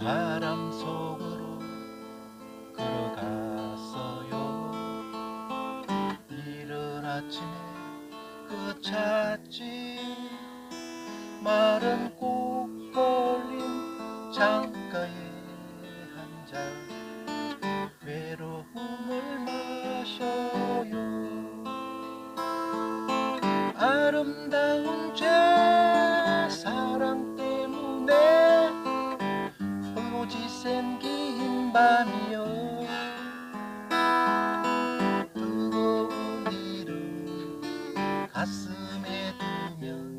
바람 속으로 걸어갔어요. 이른 아침에 그 찻집 마른 꽃 걸린 창가에 앉아 외로움을 마셔요. 아름다운 ばみよ動いるかすめくみょ